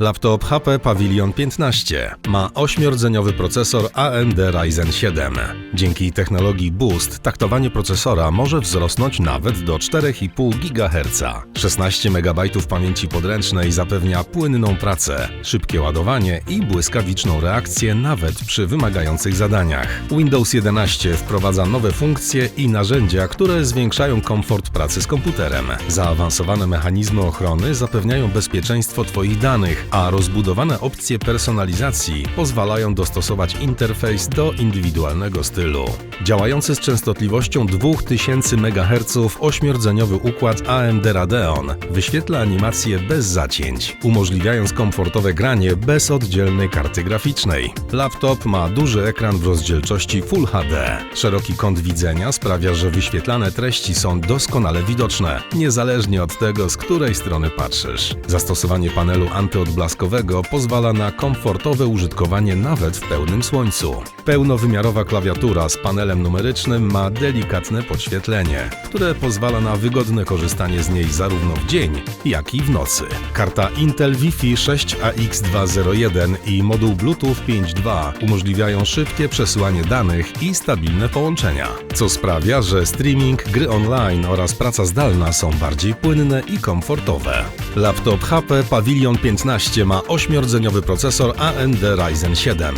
Laptop HP Pavilion 15 ma 8-rdzeniowy procesor AMD Ryzen 7. Dzięki technologii Boost taktowanie procesora może wzrosnąć nawet do 4,5 GHz. 16 MB pamięci podręcznej zapewnia płynną pracę, szybkie ładowanie i błyskawiczną reakcję nawet przy wymagających zadaniach. Windows 11 wprowadza nowe funkcje i narzędzia, które zwiększają komfort pracy z komputerem. Zaawansowane mechanizmy ochrony zapewniają bezpieczeństwo Twoich danych, a rozbudowane opcje personalizacji pozwalają dostosować interfejs do indywidualnego stylu. Działający z częstotliwością 2000 MHz 8-rdzeniowy układ AMD Radeon wyświetla animacje bez zacięć, umożliwiając komfortowe granie bez oddzielnej karty graficznej. Laptop ma duży ekran w rozdzielczości Full HD. Szeroki kąt widzenia sprawia, że wyświetlane treści są doskonale widoczne, niezależnie od tego, z której strony patrzysz. Zastosowanie panelu antyodblaskowego pozwala na komfortowe użytkowanie nawet w pełnym słońcu. Pełnowymiarowa klawiatura z panelem numerycznym ma delikatne podświetlenie, które pozwala na wygodne korzystanie z niej zarówno w dzień, jak i w nocy. Karta Intel Wi-Fi 6AX201 i moduł Bluetooth 5.2 umożliwiają szybkie przesyłanie danych i stabilne połączenia, co sprawia, że streaming, gry online oraz praca zdalna są bardziej płynne i komfortowe. Laptop HP Pavilion 15 ma 8-rdzeniowy procesor AMD Ryzen 7.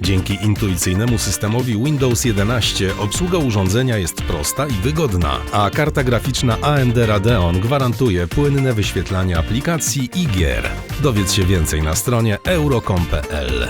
Dzięki intuicyjnemu systemowi Windows 11 obsługa urządzenia jest prosta i wygodna, a karta graficzna AMD Radeon gwarantuje płynne wyświetlanie aplikacji i gier. Dowiedz się więcej na stronie euro.com.pl.